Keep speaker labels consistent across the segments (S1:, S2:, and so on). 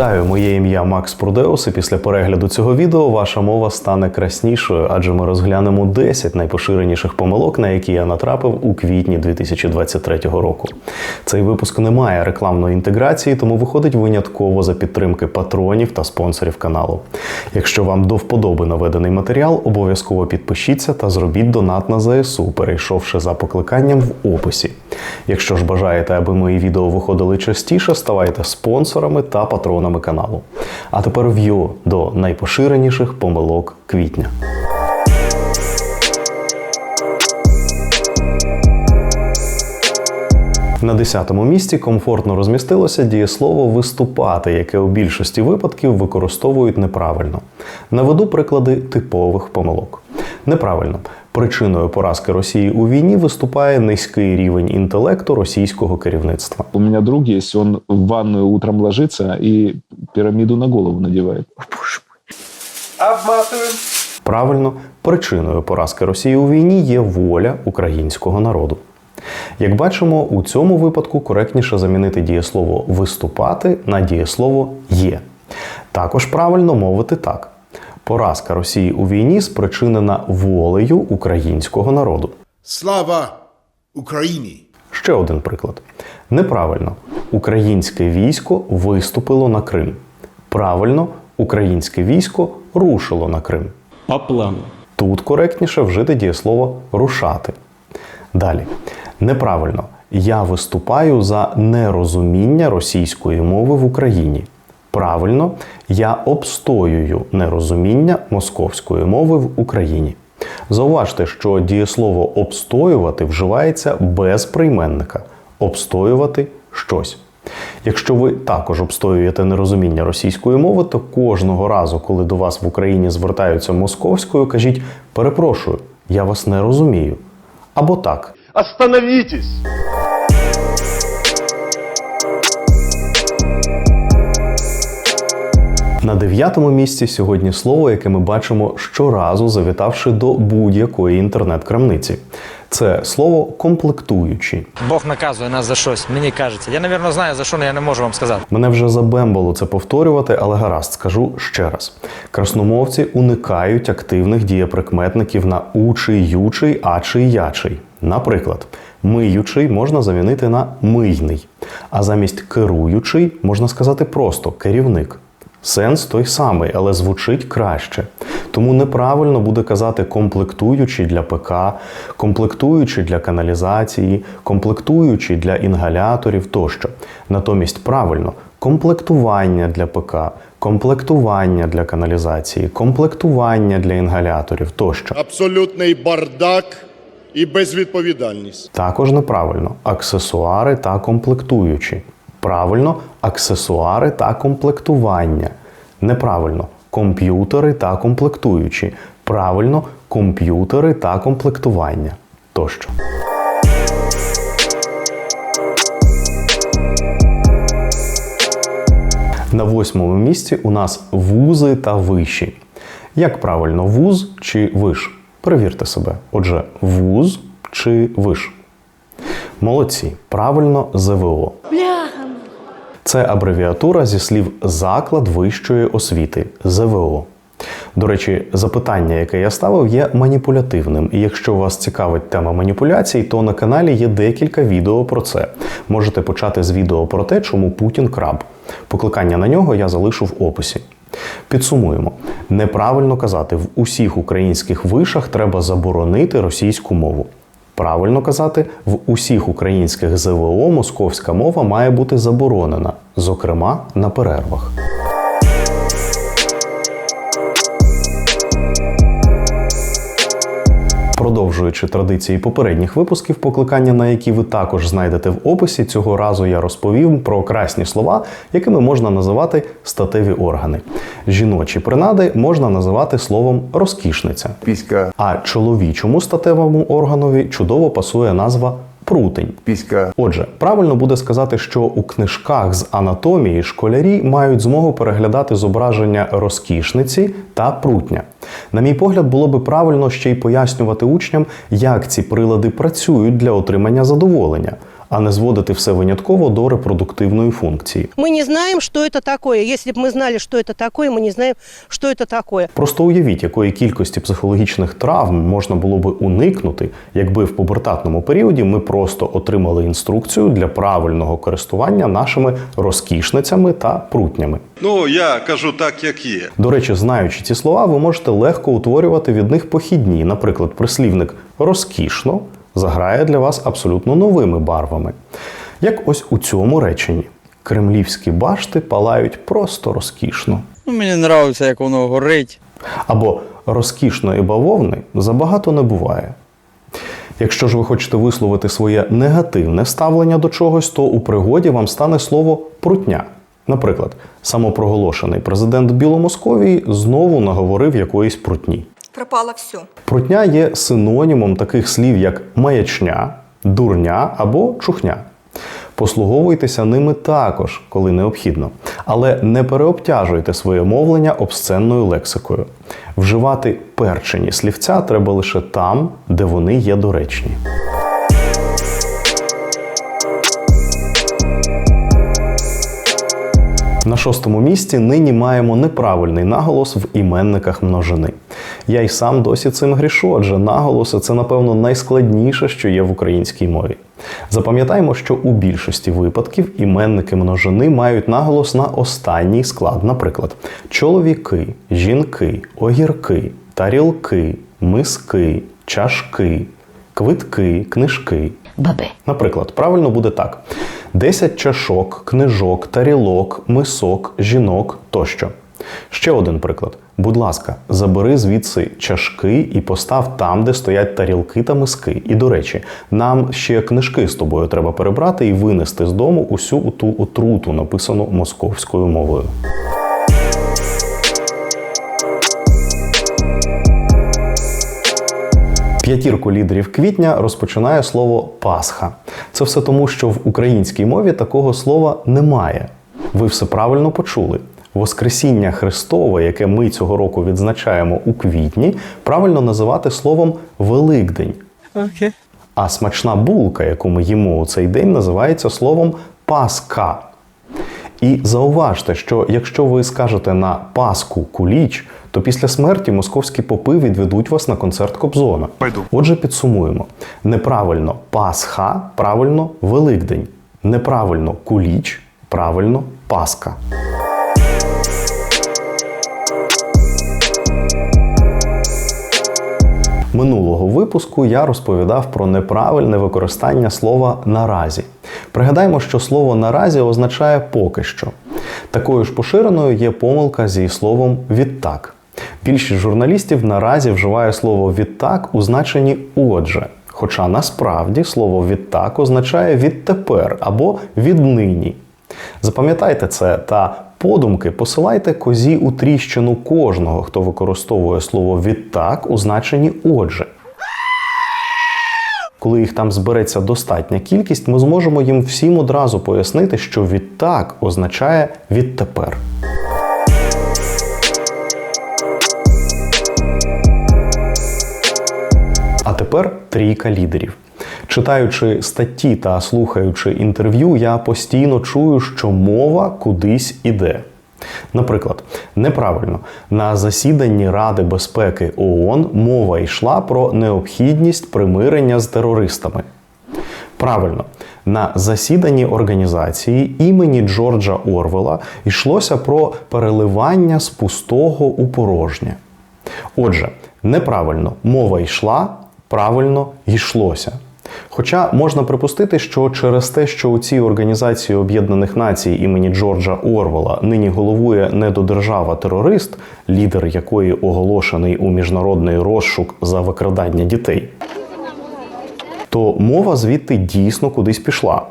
S1: Вітаю, моє ім'я Макс Прудеус, і після перегляду цього відео ваша мова стане краснішою, адже ми розглянемо 10 найпоширеніших помилок, на які я натрапив у квітні 2023 року. Цей випуск не має рекламної інтеграції, тому виходить винятково за підтримки патронів та спонсорів каналу. Якщо вам до вподоби наведений матеріал, обов'язково підпишіться та зробіть донат на ЗСУ, перейшовши за покликанням в описі. Якщо ж бажаєте, аби мої відео виходили частіше, ставайте спонсорами та патронами каналу. А тепер в'йо до найпоширеніших помилок квітня. На 10-му місці комфортно розмістилося дієслово виступати, яке у більшості випадків використовують неправильно. Наведу приклади типових помилок. Неправильно. Причиною поразки Росії у війні виступає низький рівень інтелекту російського керівництва.
S2: У меня друг есть, он в ванную утром ложится и пирамиду на голову надевает.
S3: Обматываем.
S1: Правильно, причиною поразки Росії у війні є воля українського народу. Як бачимо, у цьому випадку коректніше замінити дієслово виступати на дієслово є. Також правильно мовити так: поразка Росії у війні спричинена волею українського народу.
S3: Слава Україні!
S1: Ще один приклад. Неправильно. Українське військо виступило на Крим. Правильно, українське військо рушило на Крим.
S4: По плану.
S1: Тут коректніше вжити дієслово рушати. Далі. Неправильно. Я виступаю за нерозуміння російської мови в Україні. Правильно, я обстоюю нерозуміння московської мови в Україні. Зауважте, що дієслово обстоювати вживається без прийменника обстоювати щось. Якщо ви також обстоюєте нерозуміння російської мови, то кожного разу, коли до вас в Україні звертаються московською, кажіть перепрошую, я вас не розумію. Або так.
S5: Остановитесь!
S1: На дев'ятому місці сьогодні слово, яке ми бачимо щоразу, завітавши до будь-якої інтернет-крамниці. Це слово комплектуючі.
S6: Бог наказує нас за щось, мені кажеться. Я, напевно, знаю за що, але я не можу вам сказати.
S1: Мене вже забембало це повторювати, але гаразд, скажу ще раз. Красномовці уникають активних дієприкметників на учий, ючий, ачий, ячий. Наприклад, миючий можна замінити на мийний, а замість керуючий можна сказати просто керівник. Сенс той самий, але звучить краще. Тому неправильно буде казати комплектуючий для ПК, комплектуючий для каналізації, комплектуючий для інгаляторів тощо. Натомість правильно комплектування для ПК, комплектування для каналізації, комплектування для інгаляторів тощо.
S5: Абсолютний бардак і безвідповідальність.
S1: Також неправильно аксесуари та комплектуючі. Правильно аксесуари та комплектування. Неправильно комп'ютери та комплектуючі. Правильно комп'ютери та комплектування. Тощо. На восьмому місці у нас вузи та виші. Як правильно, вуз чи виш? Перевірте себе. Отже, вуз чи виш? Молодці. Правильно ЗВО. Це абревіатура зі слів заклад вищої освіти ЗВО. До речі, запитання, яке я ставив, є маніпулятивним. І якщо вас цікавить тема маніпуляцій, то на каналі є декілька відео про це. Можете почати з відео про те, чому Путін краб. Покликання на нього я залишу в описі. Підсумуємо: неправильно казати, в усіх українських вишах треба заборонити російську мову. Правильно казати, в усіх українських ЗВО московська мова має бути заборонена, зокрема на перервах. Продовжуючи традиції попередніх випусків, покликання на які ви також знайдете в описі, цього разу я розповім про красні слова, якими можна називати статеві органи. Жіночі принади можна називати словом розкішниця.
S7: Піська,
S1: А чоловічому статевому органові чудово пасує назва прутень.
S7: піська,
S1: Отже, правильно буде сказати, що у книжках з анатомії школярі мають змогу переглядати зображення розкішниці та прутня. На мій погляд, було би правильно ще й пояснювати учням, як ці прилади працюють для отримання задоволення а не зводити все винятково до репродуктивної функції.
S4: Мы не знаем, что это такое. Если бы мы знали, что это такое, мы не знаем, что это такое.
S1: Просто уявіть, якої кількості психологічних травм можна було би уникнути, якби в пубертатному періоді ми просто отримали інструкцію для правильного користування нашими розкішницями та прутнями.
S7: Ну, я кажу так, як є.
S1: До речі, знаючи ці слова, ви можете легко утворювати від них похідні. Наприклад, прислівник розкішно заграє для вас абсолютно новими барвами. Як ось у цьому реченні: кремлівські башти палають просто розкішно.
S8: Ну, мені подобається, як воно горить.
S1: Або розкішної бавовни забагато не буває. Якщо ж ви хочете висловити своє негативне ставлення до чогось, то у пригоді вам стане слово прутня. Наприклад, самопроголошений президент Біломосковії знову наговорив якоїсь прутні.
S9: Пропало все.
S1: Прутня є синонімом таких слів, як маячня, дурня або чухня. Послуговуйтеся ними також, коли необхідно, але не переобтяжуйте своє мовлення обсценною лексикою. Вживати перчені слівця треба лише там, де вони є доречні. На шостому місці нині маємо неправильний наголос в іменниках множини. Я й сам досі цим грішу, адже наголоси це, напевно, найскладніше, що є в українській мові. Запам'ятаємо, що у більшості випадків іменники множини мають наголос на останній склад, наприклад, чоловіки, жінки, огірки, тарілки, миски, чашки, квитки, книжки.
S9: Баби.
S1: Наприклад, правильно буде так: 10 чашок, книжок, тарілок, мисок, жінок тощо. Ще один приклад. Будь ласка, забери звідси чашки і постав там, де стоять тарілки та миски. І до речі, нам ще книжки з тобою треба перебрати і винести з дому усю ту отруту, написану московською мовою. П'ятірку лідерів квітня розпочинає слово Пасха. Це все тому, що в українській мові такого слова немає. Ви все правильно почули. Воскресіння Христове, яке ми цього року відзначаємо у квітні, правильно називати словом Великдень.
S8: Окей.
S1: А смачна булка, яку ми їмо у цей день, називається словом Пасха. І зауважте, що якщо ви скажете на Пасху куліч, то після смерті московські попи відведуть вас на концерт Кобзона.
S7: Пойду.
S1: Отже, підсумуємо: неправильно Пасха, правильно Великдень. Неправильно куліч, правильно Пасха. Минулого випуску я розповідав про неправильне використання слова наразі. Пригадаємо, що слово наразі означає поки що. Такою ж поширеною є помилка зі словом відтак. Більшість журналістів наразі вживає слово відтак у значенні отже. Хоча насправді слово відтак означає відтепер або віднині. Запам'ятайте це та подумки посилайте козі у тріщину кожного, хто використовує слово відтак у значенні отже. Коли їх там збереться достатня кількість, ми зможемо їм всім одразу пояснити, що відтак означає відтепер. А тепер трійка лідерів. Читаючи статті та слухаючи інтерв'ю, я постійно чую, що мова кудись іде. Наприклад, неправильно на засіданні Ради безпеки ООН мова йшла про необхідність примирення з терористами. Правильно, на засіданні організації імені Джорджа Орвела йшлося про переливання з пустого у порожнє. Отже, неправильно мова йшла, правильно йшлося. Хоча можна припустити, що через те, що у цій організації Об'єднаних Націй імені Джорджа Орвела нині головує недодержава-терорист, лідер якої оголошений у міжнародний розшук за викрадання дітей, то мова звідти дійсно кудись пішла.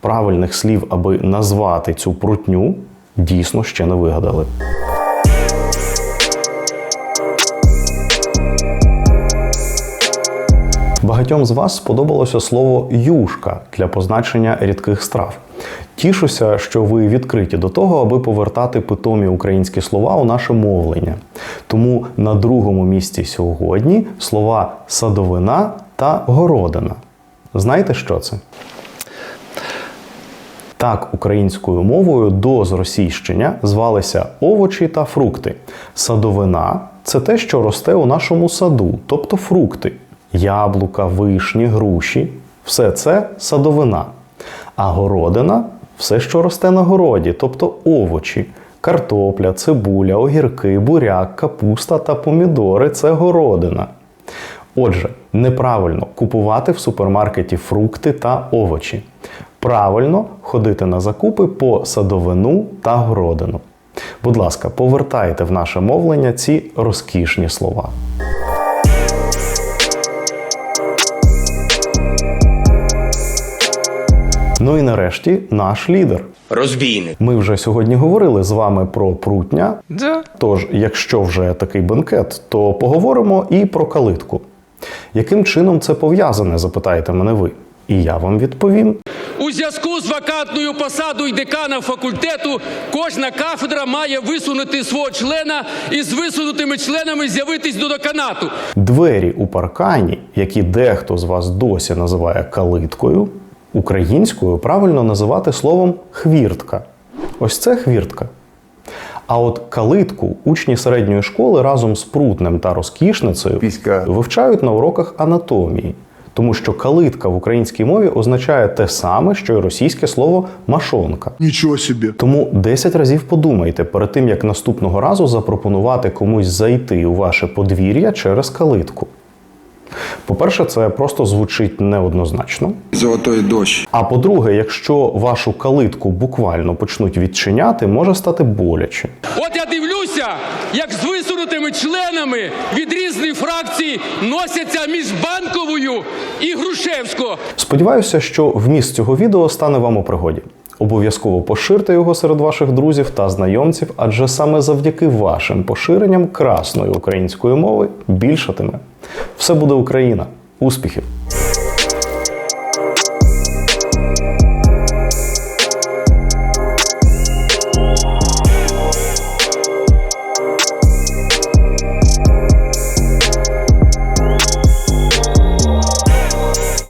S1: Правильних слів, аби назвати цю прутню, дійсно ще не вигадали. Багатьом з вас сподобалося слово юшка для позначення рідких страв. Тішуся, що ви відкриті до того, аби повертати питомі українські слова у наше мовлення. Тому на другому місці сьогодні слова садовина та городина. Знаєте, що це? Так, українською мовою до зросійщення звалися овочі та фрукти. Садовина це те, що росте у нашому саду, тобто фрукти, яблука, вишні, груші все це садовина. А городина все, що росте на городі, тобто овочі. Картопля, цибуля, огірки, буряк, капуста та помідори це городина. Отже, неправильно купувати в супермаркеті фрукти та овочі. Правильно ходити на закупи по садовину та городину. Будь ласка, повертайте в наше мовлення ці розкішні слова. Ну і нарешті наш лідер.
S9: Розбійник.
S1: Ми вже сьогодні говорили з вами про прутня.
S8: Да.
S1: Тож, якщо вже такий бенкет, то поговоримо і про калитку. Яким чином це пов'язане, запитаєте мене ви. І я вам відповім.
S10: У зв'язку з вакантною посадою декана факультету кожна кафедра має висунути свого члена і з висунутими членами з'явитись до деканату.
S1: Двері у паркані, які дехто з вас досі називає калиткою, українською правильно називати словом хвіртка. Ось це хвіртка. А от калитку учні середньої школи разом з прутнем та розкішницею вивчають на уроках анатомії, тому що калитка в українській мові означає те саме, що й російське слово машонка.
S3: Ничего себе.
S1: Тому 10 разів подумайте перед тим, як наступного разу запропонувати комусь зайти у ваше подвір'я через калитку. По-перше, це просто звучить неоднозначно.
S9: Золотой дощ.
S1: А по-друге, якщо вашу калитку буквально почнуть відчиняти, може стати боляче.
S10: От я дивлюся, як з висунутими членами від різних фракцій носяться між банковою і Грушевського.
S1: Сподіваюся, що вміст цього відео стане вам у пригоді. Обов'язково поширте його серед ваших друзів та знайомців, адже саме завдяки вашим поширенням красної української мови більшатиме. Все буде Україна! Успіхів!